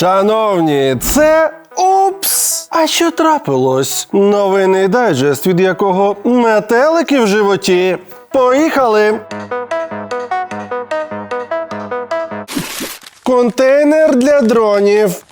Шановні, це Упс! А що трапилось? Новинний дайджест, від якого метелики в животі. Поїхали! Контейнер для дронів.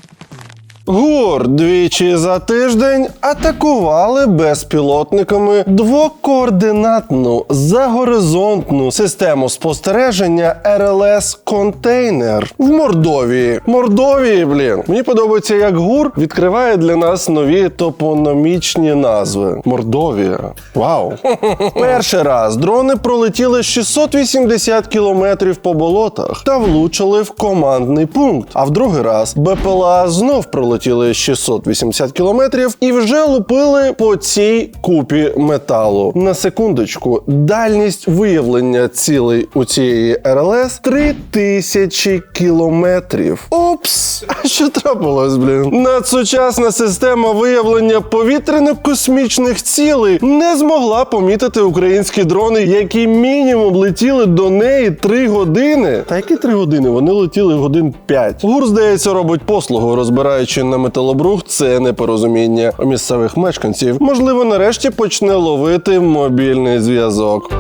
ГУР двічі за тиждень атакували безпілотниками двокоординатну загоризонтну систему спостереження РЛС Контейнер в Мордовії. Мордовії, блін. Мені подобається, як ГУР відкриває для нас нові топономічні назви. Мордовія. Вау! Перший раз дрони пролетіли 680 кілометрів по болотах та влучили в командний пункт. А в другий раз БПЛА знов пролетіли 680 кілометрів і вже лупили по цій купі металу. На секундочку, дальність виявлення цілей у цієї РЛС 3000 кілометрів. Опс! А що трапилось, блін? Надсучасна система виявлення повітряно-космічних цілей не змогла помітити українські дрони, які мінімум летіли до неї 3 години. Та які 3 години? Вони летіли годин 5. Гур, здається, робить послугу, розбираючи на металобрухт це непорозуміння у місцевих мешканців. Можливо, нарешті почне ловити мобільний зв'язок.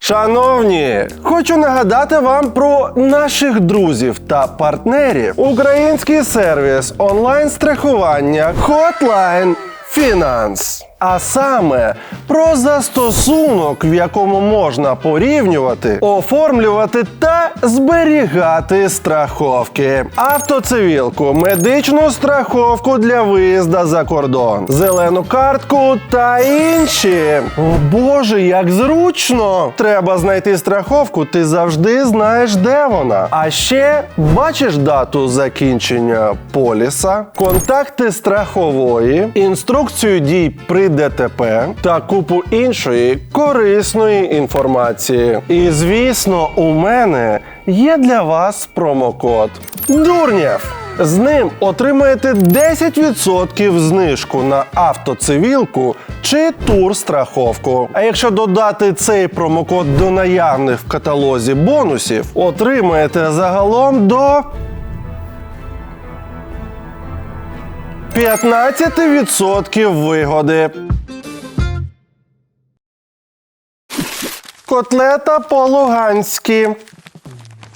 Шановні, хочу нагадати вам про наших друзів та партнерів. Український сервіс онлайн страхування Hotline Finance. А саме про застосунок, в якому можна порівнювати, оформлювати та зберігати страховки, автоцивілку, медичну страховку для виїзда за кордон, зелену картку та інші. О Боже, як зручно! Треба знайти страховку, ти завжди знаєш, де вона. А ще бачиш дату закінчення поліса, контакти страхової, інструкцію дій при ДТП та купу іншої корисної інформації. І звісно, у мене є для вас промокод Дурнєв. З ним отримаєте 10% знижку на автоцивілку чи турстраховку. А якщо додати цей промокод до наявних в каталозі бонусів, отримаєте загалом до 15% вигоди. Котлета по-луганськи.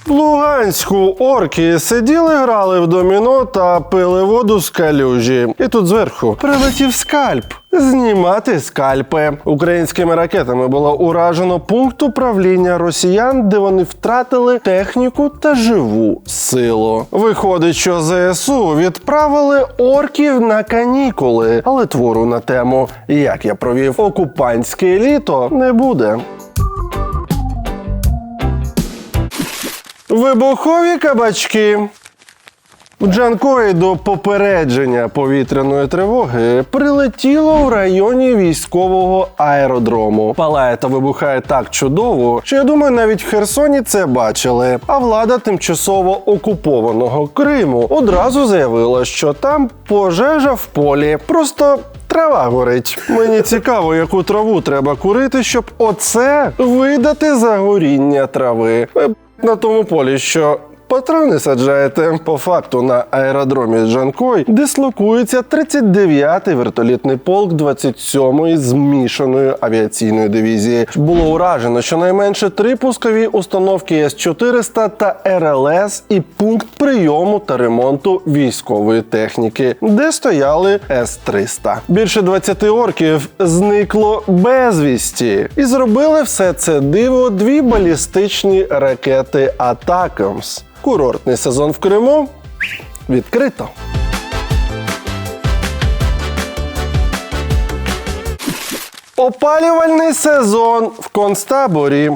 В Луганську орки сиділи, грали в доміно та пили воду з калюжі. І тут зверху прилетів скальп. Знімати скальпи українськими ракетами було уражено пункт управління росіян, де вони втратили техніку та живу силу. Виходить, що ЗСУ відправили орків на канікули, але твору на тему як я провів окупантське літо не буде. Вибухові кабачки. У Джанкої до попередження повітряної тривоги прилетіло в районі військового аеродрому. Палає та вибухає так чудово, що я думаю, навіть в Херсоні це бачили. А влада тимчасово окупованого Криму одразу заявила, що там пожежа в полі. Просто Трава горить. Мені цікаво, яку траву треба курити, щоб оце видати за горіння трави. На тому полі, що патрони саджаєте. По факту на аеродромі Джанкой дислокується 39-й вертолітний полк 27-ї змішаної авіаційної дивізії. Було уражено щонайменше три пускові установки С-400 та РЛС і пункт прийому та ремонту військової техніки, де стояли С-300. Більше 20 орків зникло безвісті, і зробили все це диво дві балістичні ракети Атакамс. Курортний сезон в Криму відкрито. Опалювальний сезон в концтаборі.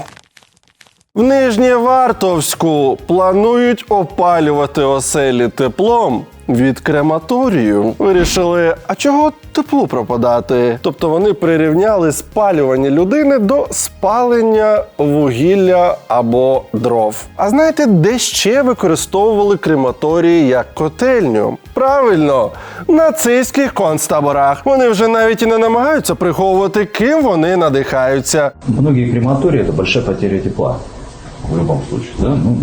В нижньєвартовську планують опалювати оселі теплом від крематорію. Вирішили, а чого теплу пропадати? Тобто вони прирівняли спалювання людини до спалення вугілля або дров. А знаєте, де ще використовували крематорії як котельню? Правильно, нацистських концтаборах. Вони вже навіть і не намагаються приховувати, ким вони надихаються. Многие крематории – это большая потеря тепла. в любом случае, да, ну,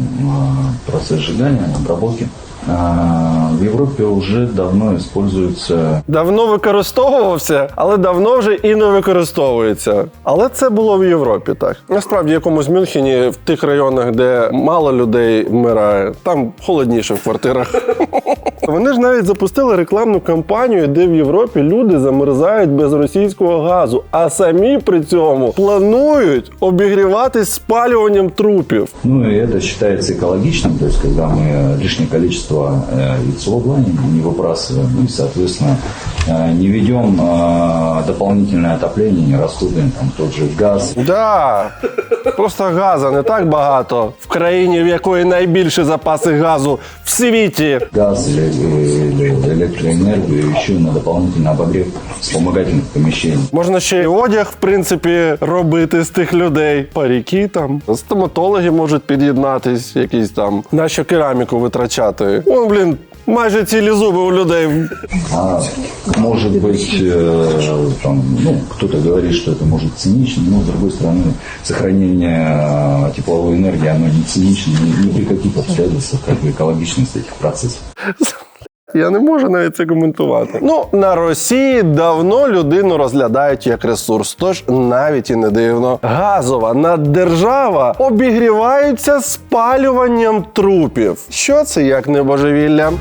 сжигания, обработки. А, В Европе уже давно используется Давно використовувався, але давно вже і не використовується. Але це було в Європі, так. Насправді, в якомусь Мюнхені, в тих районах, де мало людей вмирає, там холодніше в квартирах. Вони ж навіть запустили рекламну кампанію, де в Європі люди замерзають без російського газу, а самі при цьому планують обігріватись спалюванням трупів. Ну и это считается экологичным, то есть когда мы лишнее количество э, яйцеобла не выбрасываем, ну и, соответственно, э, не ведем э, дополнительное отопление, не расходуем там тот же газ. Да, просто газа не так багато в країні, в якої найбільші запаси газу в світі. Газ или, или электроэнергию еще на дополнительный обогрев вспомогательных помещений. Можна ще й одяг, в принципі, робити з тих людей. Паріки там, стоматологи можуть під'єднатись, якісь там, на що кераміку витрачати. Вон, блін, майже цілі зуби у людей. А может быть, э, там, ну, кто-то говорит, что это может цинично, но с другой стороны, сохранение э, тепловой энергии, оно не цинично ни, ни при каких обстоятельствах, как бы экологичность этих процессов. Я не можу навіть це коментувати. Ну на Росії давно людину розглядають як ресурс, тож навіть і не дивно. Газова наддержава обігріваються спалюванням трупів. Що це як не божевілля?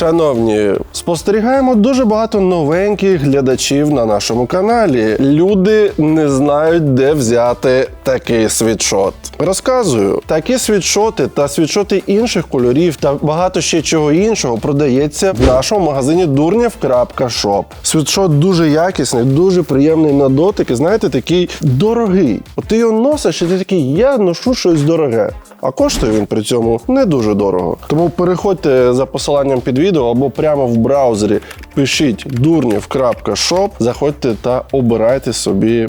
Шановні, спостерігаємо дуже багато новеньких глядачів на нашому каналі. Люди не знають, де взяти такий світшот. Розказую, такі світшоти та світшоти інших кольорів та багато ще чого іншого продається в нашому магазині дурнєв.шоп. Світшот дуже якісний, дуже приємний на дотик і знаєте, такий дорогий. От ти його носиш, і ти такий, я ношу щось дороге. А коштує він при цьому не дуже дорого. Тому переходьте за посиланням під відео або прямо в браузері пишіть дурнів.шоп, заходьте та обирайте собі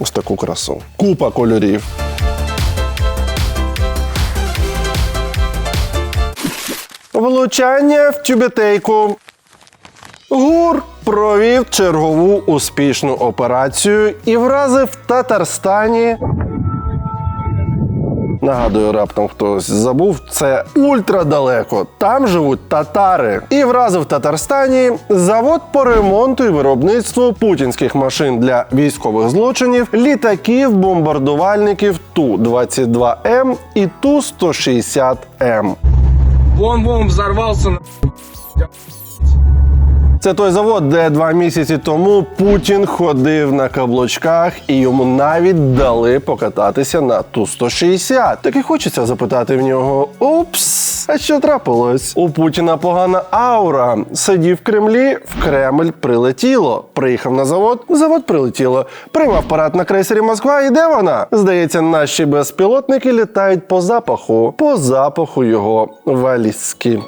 ось таку красу. Купа кольорів. Влучання в тюбетейку. ГУР провів чергову успішну операцію і вразив в Татарстані Нагадую, раптом хтось забув, це ультрадалеко. Там живуть татари. І вразив Татарстані завод по ремонту і виробництву путінських машин для військових злочинів, літаків, бомбардувальників Ту-22М і Ту-160М. Бом-бом взорвался. на- Це той завод, де два місяці тому Путін ходив на каблучках і йому навіть дали покататися на Ту-160. Так і хочеться запитати в нього: Упс, а що трапилось? У Путіна погана аура. Сидів в Кремлі, в Кремль прилетіло. Приїхав на завод, завод прилетіло. Приймав парад на крейсері Москва. І де вона? Здається, наші безпілотники літають по запаху, по запаху його валізки.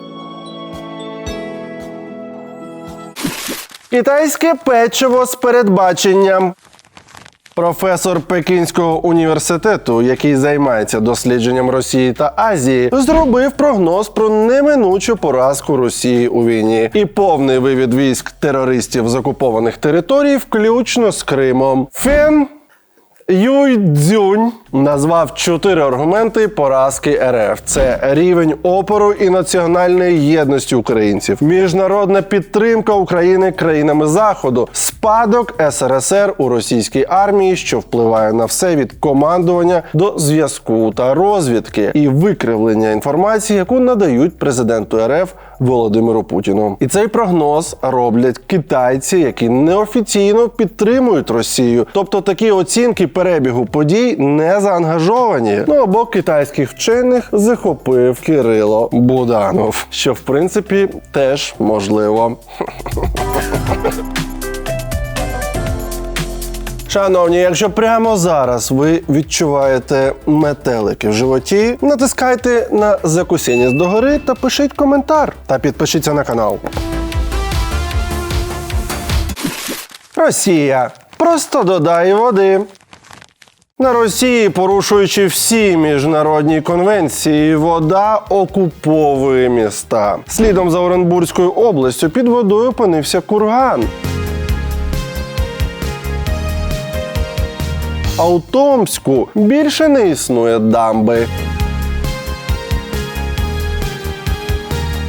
Китайське печиво з передбаченням. Професор Пекінського університету, який займається дослідженням Росії та Азії, зробив прогноз про неминучу поразку Росії у війні і повний вивід військ терористів з окупованих територій, включно з Кримом. Фен Юй Цзюнь назвав чотири аргументи поразки РФ: це рівень опору і національної єдності українців, міжнародна підтримка України країнами Заходу, спадок СРСР у російській армії, що впливає на все від командування до зв'язку та розвідки, і викривлення інформації, яку надають президенту РФ Володимиру Путіну. І цей прогноз роблять китайці, які неофіційно підтримують Росію. Тобто такі оцінки перебігу подій не заангажовані. Ну або китайських вчених захопив Кирило Буданов, що в принципі теж можливо. Шановні, якщо прямо зараз ви відчуваєте метелики в животі, натискайте на закусіння догори та пишіть коментар та підпишіться на канал. Росія. Просто додай води. На Росії, порушуючи всі міжнародні конвенції, вода окуповує міста. Слідом за Оренбурзькою областю під водою опинився курган. А у Томську більше не існує дамби.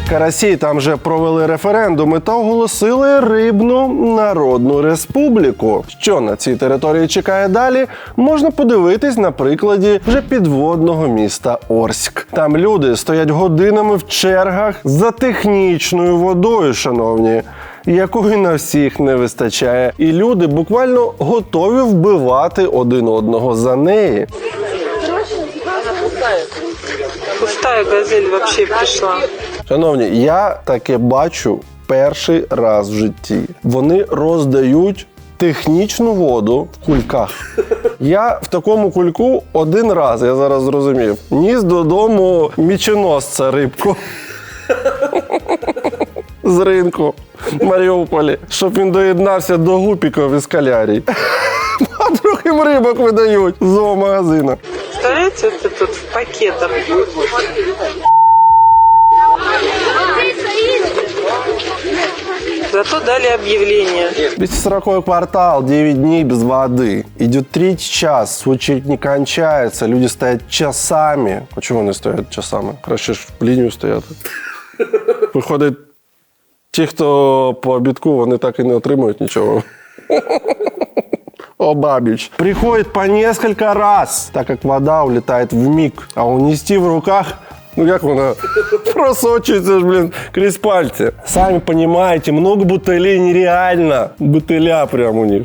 Карасі там вже провели референдуми та оголосили Рибну Народну Республіку. Що на цій території чекає далі, можна подивитись на прикладі вже підводного міста Орськ. Там люди стоять годинами в чергах за технічною водою, шановні. Якої на всіх не вистачає, і люди буквально готові вбивати один одного за неї. Пустая газель вообще пришла. Шановні, я таке бачу перший раз в житті. Вони роздають технічну воду в кульках. Я в такому кульку один раз, я зараз зрозумів, ніс додому міченосця рибку З ринку в Маріуполі, щоб він доєднався до гупіків із калярій. А другим рибок видають з зоомагазина. Представляете, вот это вот в пакетах. Зато дали объявление. 240 квартал, 9 дней без воды. Идет третий час, очередь не кончается, люди стоят часами. Почему они стоят часами? Краще ж в лінію стояти. Виходить, ті, хто по обідку, вони так і не отримують нічого. О, бабич. Приходит по несколько раз, так как вода улетает в миг, а унести в руках, ну как вона просочується ж, блин, крізь пальці. Сами понимаете, много бутылей нереально. Бутыля прям у них.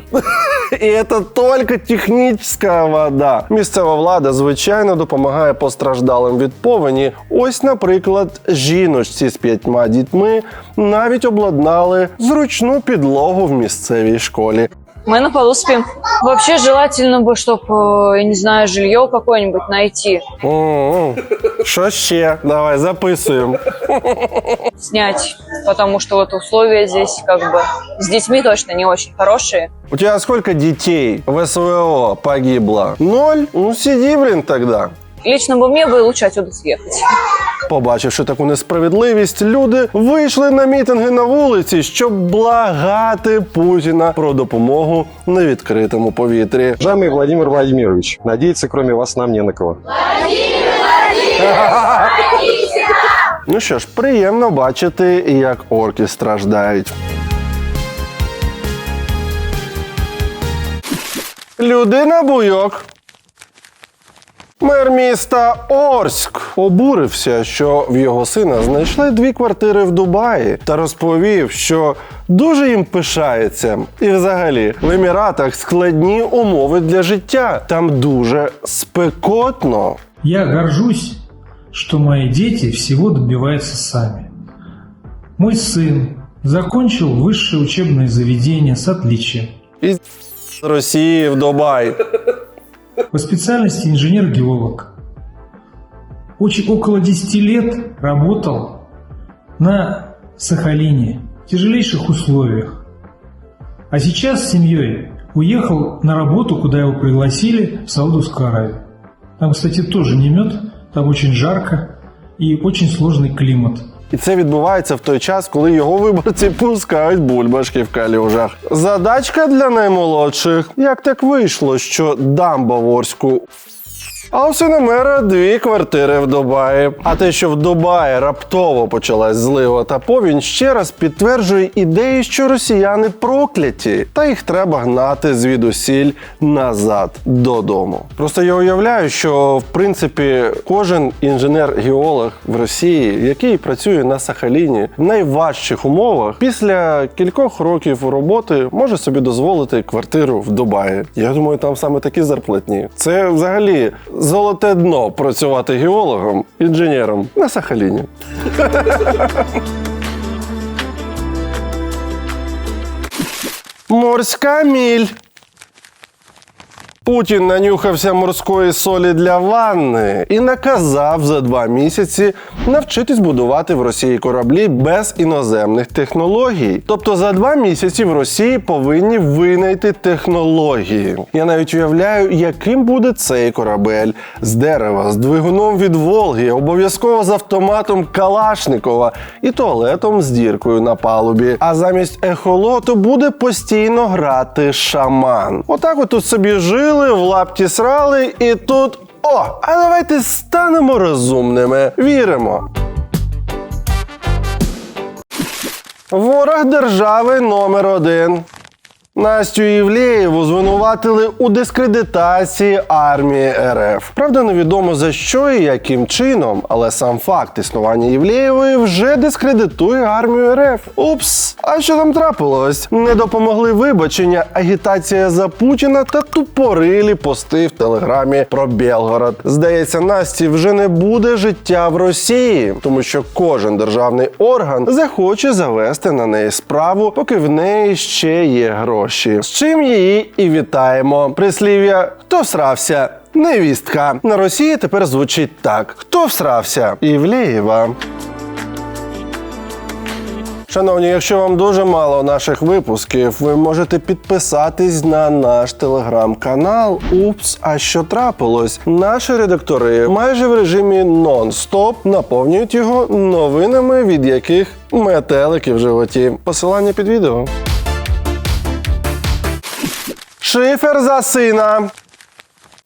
І це тільки технічна вода. Місцева влада, звичайно, допомагає постраждалим від повені. Ось, наприклад, жіночці з п'ятьма дітьми навіть обладнали зручну підлогу в місцевій школі. Мы на полу спим. Вообще желательно бы, чтобы, я не знаю, жилье какое-нибудь найти. Що ще? Давай записуємо. снять, потому что вот условия здесь как бы с детьми точно не очень хорошие. У тебя сколько детей в СВО погибло? Ноль? Ну сиди, блин, тогда. Лично бы мне бы лучше отсюда съехать. Побачивши таку несправедливість, люди вийшли на мітинги на вулиці, щоб благати Путіна про допомогу на відкритому повітрі. Уважаемый Владимир Владимирович, надеяться кроме вас нам не на кого. Ну що ж, приємно бачити, як орки страждають. Людина буйок. Мер міста Орськ обурився, що в його сина знайшли дві квартири в Дубаї, та розповів, що дуже їм пишається. І взагалі в Еміратах складні умови для життя. Там дуже спекотно. Я горжусь, что мои дети всего добиваются сами. Мой сын закончил высшее учебное заведение с отличием. Із Росії в Дубай. По специальности инженер-геолог. Очень, около 10 лет работал на Сахалине в тяжелейших условиях. А сейчас с семьей уехал на работу, куда его пригласили в Саудовскую Аравию. Там, кстати, тоже не мед, там очень жарко и очень сложный климат. І це відбувається в той час, коли його виборці пускають бульбашки в калюжах. Задачка для наймолодших. Як так вийшло, що дамба в Орську а у сина мера дві квартири в Дубаї. А те, що в Дубаї раптово почалась злива та повінь, ще раз підтверджує ідею, що росіяни прокляті, та їх треба гнати звідусіль назад додому. Просто я уявляю, що в принципі кожен інженер-геолог в Росії, який працює на Сахаліні в найважчих умовах, після кількох років роботи може собі дозволити квартиру в Дубаї. Я думаю, там саме такі зарплатні. Це взагалі золоте дно працювати геологом, інженером на Сахаліні. Морська міль. Путін нанюхався морської солі для ванни і наказав за два місяці навчитись будувати в Росії кораблі без іноземних технологій. Тобто за два місяці в Росії повинні винайти технології. Я навіть уявляю, яким буде цей корабель з дерева, з двигуном від Волги, обов'язково з автоматом Калашникова і туалетом з діркою на палубі. А замість ехолоту буде постійно грати шаман. Отак от тут собі жили в лапті срали, і тут. О, а давайте станемо розумними. Віримо. Ворог держави номер один. Настю Євлеєву звинуватили у дискредитації армії РФ. Правда, невідомо за що і яким чином, але сам факт існування Євлеєвої вже дискредитує армію РФ. Упс, а що там трапилось? Не допомогли вибачення, агітація за Путіна та тупорилі пости в телеграмі про Белгород. Здається, Насті вже не буде життя в Росії, тому що кожен державний орган захоче завести на неї справу, поки в неї ще є гроші. З чим її і вітаємо. Прислів'я хто всрався? Невістка на Росії тепер звучить так: хто всрався? Івлеєва. Шановні, якщо вам дуже мало наших випусків, ви можете підписатись на наш телеграм-канал. Упс, а що трапилось? Наші редактори майже в режимі нон-стоп наповнюють його новинами, від яких метелики в животі. Посилання під відео. Шифер за сина.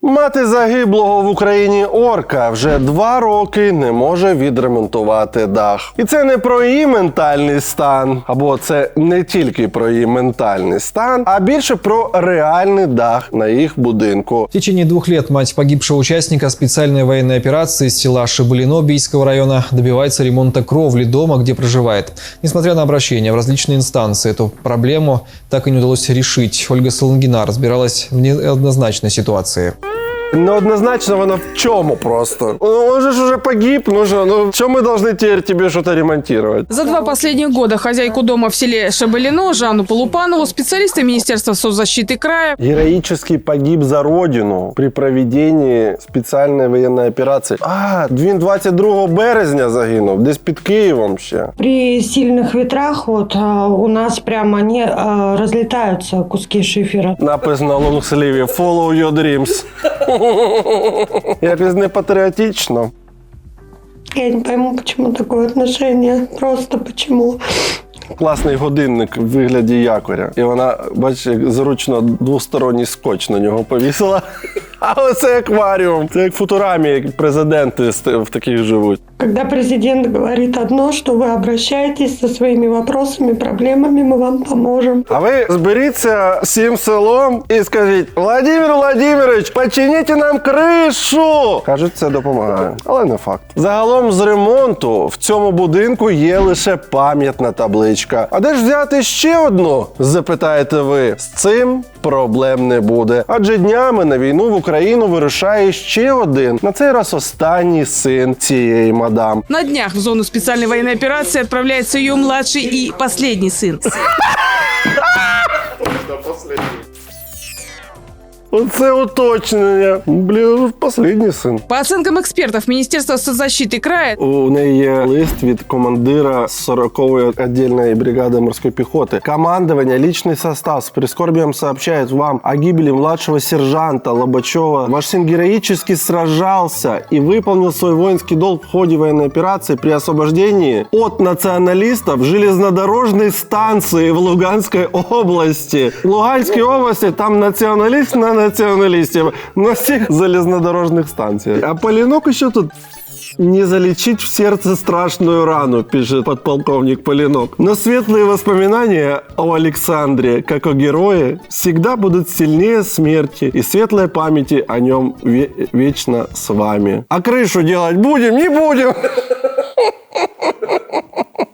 Мати загиблого в Україні орка вже два роки не може відремонтувати дах. І це не про її ментальний стан, або це не тільки про її ментальний стан, а більше про реальний дах на їх будинку. В течение двух лет мать погибшего участника специальной военной операции из села Шибулино Бийского района добивается ремонта кровли дома, где проживает. Несмотря на обращения в различные инстанции, эту проблему так и не удалось решить. Ольга Солонгина разбиралась в неоднозначной ситуации. Неоднозначно вона в чому просто. Ну, он же ж уже погиб, ну що, ну що ми должны теперь тебе что-то ремонтировать? За два последних года хозяйку дома в селе Шабалино Жанну Полупанову специалисты Министерства соцзащиты края Героически погиб за родину при проведенні спеціальної воєнної операції. А, він 22 березня загинув, десь під Києвом ще. При сильных ветрах вот а, у нас прямо они а, разлетаются куски шифера. Написано на лонгсліві Follow your dreams. Якось не патріотично. Я не пойму, чому таке отношення. Просто почему. Класний годинник в вигляді якоря. І вона, бачиш, зручно двосторонній скотч на нього повісила. А оце акваріум. Це як футурамі, як президенти в таких живуть. Когда президент говорит одно, что вы обращаетесь со своими вопросами, проблемами, мы вам поможем. А ви зберіться всім селом і скажіть: Владимир Владимирович, починіть нам кришу! Кажуть, це допомагає, але не факт. Загалом з ремонту в цьому будинку є лише пам'ятна табличка. А де ж взяти ще одну? Запитаєте ви. З цим проблем не буде. Адже днями на війну в Україну вирушає ще один, на цей раз останній син цієї мадам. На днях в зону спеціальної воєнної операції відправляється її младший і останній сын. Оце уточнення. Блін, останній син. По оценкам экспертов Министерства соцзащиты края, У неї є лист від командира 40-ї отдельной бригады морской пехоты. Командование, личный состав с прискорбием сообщает вам о гибели младшего сержанта Лобачева. Ваш сын героически сражался и выполнил свой воинский долг в ходе военной операции при освобождении от националистов железнодорожной станции в Луганской области. В Луганской области там националист на националистів на всіх залезнодорожних станціях. А Полінок ще тут не залечить в сердце страшную рану, пишет подполковник Полинок. Но светлые воспоминания о Александре, как о герое, всегда будут сильнее смерти, и светлая памяти о нем ве- вечно с вами. А крышу делать будем? Не будем!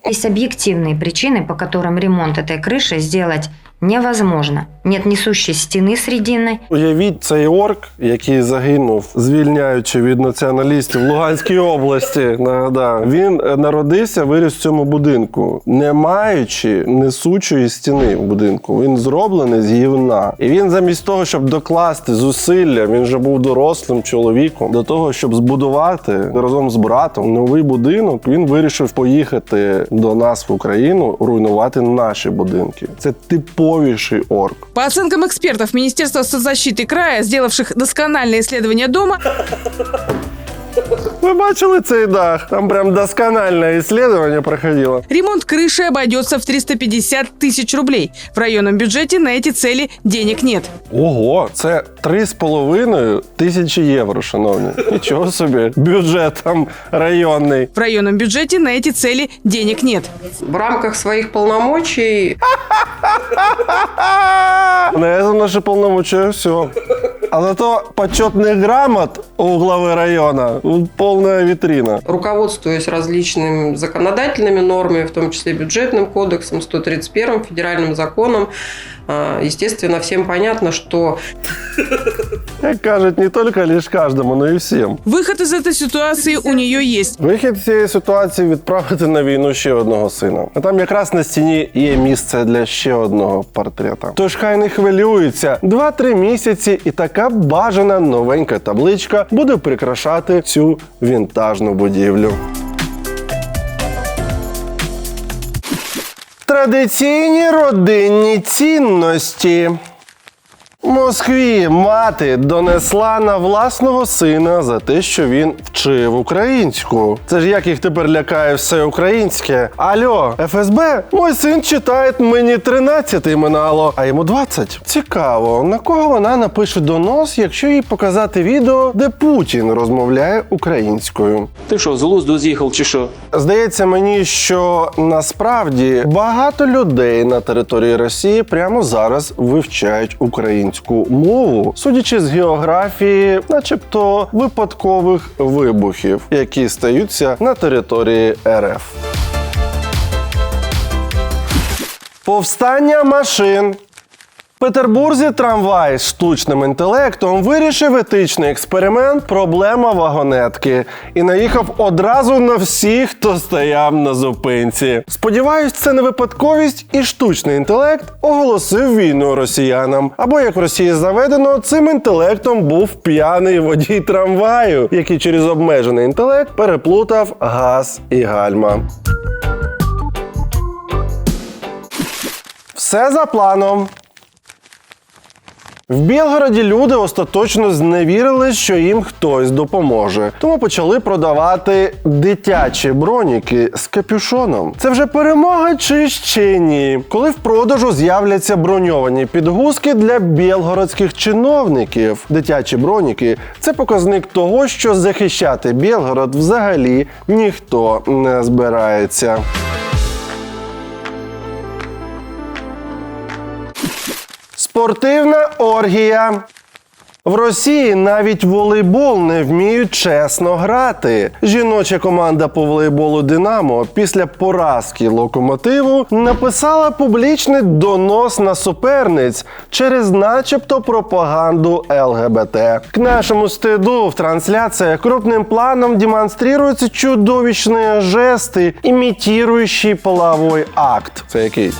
Есть объективные причины, по которым ремонт этой крыши сделать невозможно. Нет несущей стены срединной, Уявіть цей орк, який загинув, звільняючи від націоналістів в Луганській області. Нагадаю, він е, народився, виріс в цьому будинку, не маючи несучої стіни в будинку. Він зроблений з гівна. І він замість того, щоб докласти зусилля, він вже був дорослим чоловіком. До того, щоб збудувати разом з братом новий будинок, він вирішив поїхати до нас в Україну, руйнувати наші будинки. Це типовіший орк. по оценкам экспертов Министерства соцзащиты края, сделавших доскональное исследование дома, Ви бачили цей дах? Там прям доскональне исследование проходило. Ремонт крыши обойдется в 350 тысяч рублей. В районном бюджете на эти цели денег нет. Ого, це 3,5 тисячі євро, шановні. Нічого собі. Бюджет там районний. В районном бюджете на эти цели денег нет. В рамках своих полномочий На этом наши полномочия все. А зато почетных грамот у главы района полная витрина. руководствуясь различными законодательными нормами, в том числе бюджетным кодексом, 131 федеральным законом, естественно, всем понятно, что Как кажуть, не только лишь каждому, но и всем. Выход из этой ситуации у нее есть. Вихід з цієї ситуації відправити на війну ще одного сина. А там якраз на стіні є місце для ще одного портрета. Тож хай не хвилюється. Два-три місяці, і така бажана новенька табличка буде прикрашати цю вінтажну будівлю. Традиційні родинні цінності. Москві мати донесла на власного сина за те, що він вчив українську. Це ж як їх тепер лякає все українське. Алло, ФСБ, мой син читає мені 13 минало, а йому 20. Цікаво, на кого вона напише донос, якщо їй показати відео, де Путін розмовляє українською. Ти що, з глузду з'їхав чи що? Здається мені, що насправді багато людей на території Росії прямо зараз вивчають українську мову, судячи з географії, начебто випадкових вибухів, які стаються на території РФ. Повстання машин. Петербурзі трамвай з штучним інтелектом вирішив етичний експеримент проблема вагонетки і наїхав одразу на всіх, хто стояв на зупинці. Сподіваюсь, це не випадковість, і штучний інтелект оголосив війну росіянам. Або як в Росії заведено, цим інтелектом був п'яний водій трамваю, який через обмежений інтелект переплутав газ і гальма. Все за планом. В Білгороді люди остаточно зневірили, що їм хтось допоможе, тому почали продавати дитячі броніки з капюшоном. Це вже перемога чи ще ні? Коли в продажу з'являться броньовані підгузки для білгородських чиновників. Дитячі броніки це показник того, що захищати Білгород взагалі ніхто не збирається. Спортивна оргія. В Росії навіть волейбол не вміють чесно грати. Жіноча команда по волейболу Динамо після поразки локомотиву написала публічний донос на суперниць через начебто пропаганду ЛГБТ. К нашому стиду в трансляціях крупним планом демонструються чудовищні жести, імітуючі половой акт. Це який?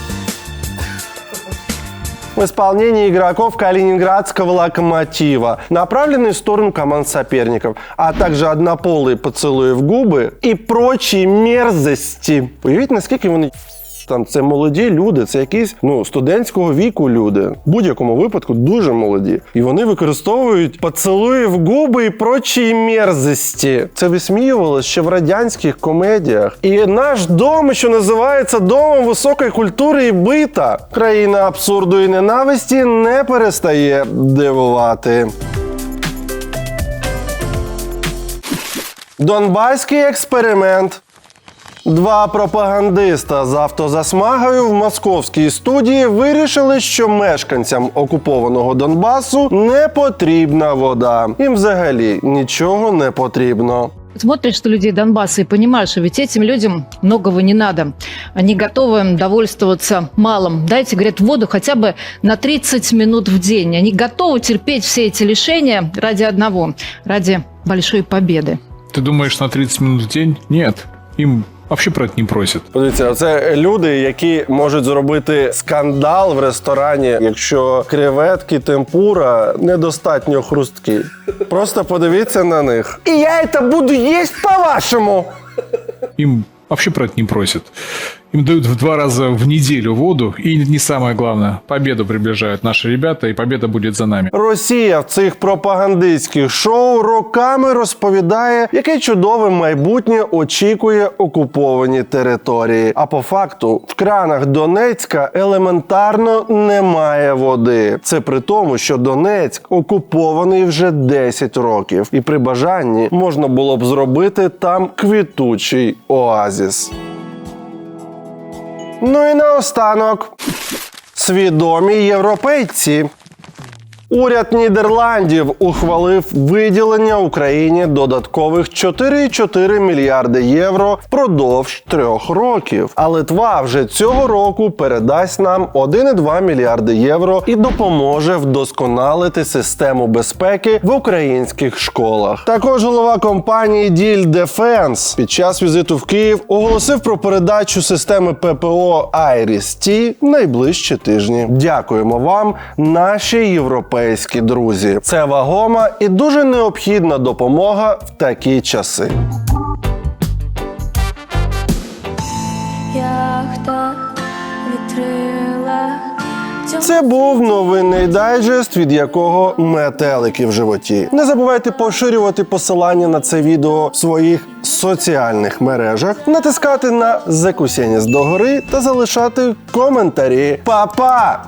В исполнении игроков Калининградского локомотива, направленный в сторону команд соперников, а также однополые поцелуи в губы и прочие мерзости. Уявіть, наскільки вони там це молоді люди, це якісь ну студентського віку люди. В будь-якому випадку дуже молоді. І вони використовують поцілуї в губи і прочі мерзості. Це висміювалося ще в радянських комедіях. І наш дом, що називається домом високої культури і бита, країна абсурду і ненависті не перестає дивувати. Донбаський експеримент. Два пропагандиста з автозасмагою в московській студії вирішили, що мешканцям окупованого Донбасу не потрібна вода. Їм взагалі нічого не потрібно. Смотришь на людей Донбасса и понимаешь, что ведь этим людям многого не надо. Они готовы довольствоваться малым. Дайте, говорят, воду хотя бы на 30 минут в день. Они готовы терпеть все эти лишения ради одного, ради большой победы. Ты думаешь, на 30 минут в день? Нет. Им это не просят. Подивіться, це люди, які можуть зробити скандал в ресторані, якщо креветки темпура недостатньо хрусткі. Просто подивіться на них. І я це буду їсти по-вашому. Їм это не просят. Им дают в два раза в неделю воду. И не самое главное, победу приближают наши ребята, и победа будет за нами. Росія в цих пропагандистських шоу роками розповідає, яке чудове майбутнє очікує окуповані території. А по факту в кранах Донецька елементарно немає води. Це при тому, що Донецьк окупований вже 10 років, і при бажанні можна було б зробити там квітучий оазіс. Ну і наостанок. Свідомі європейці. Уряд Нідерландів ухвалив виділення Україні додаткових 4,4 мільярди євро впродовж трьох років. А Литва вже цього року передасть нам 1,2 мільярди євро і допоможе вдосконалити систему безпеки в українських школах. Також голова компанії Діль Дефенс під час візиту в Київ оголосив про передачу системи ППО Iris-T найближчі тижні. Дякуємо вам, наші європейські друзі. Це вагома і дуже необхідна допомога в такі часи. Яхта вітрила. Це був новинний дайджест, від якого метелики в животі. Не забувайте поширювати посилання на це відео в своїх соціальних мережах, натискати на Зекусєніс догори та залишати коментарі. Па-па!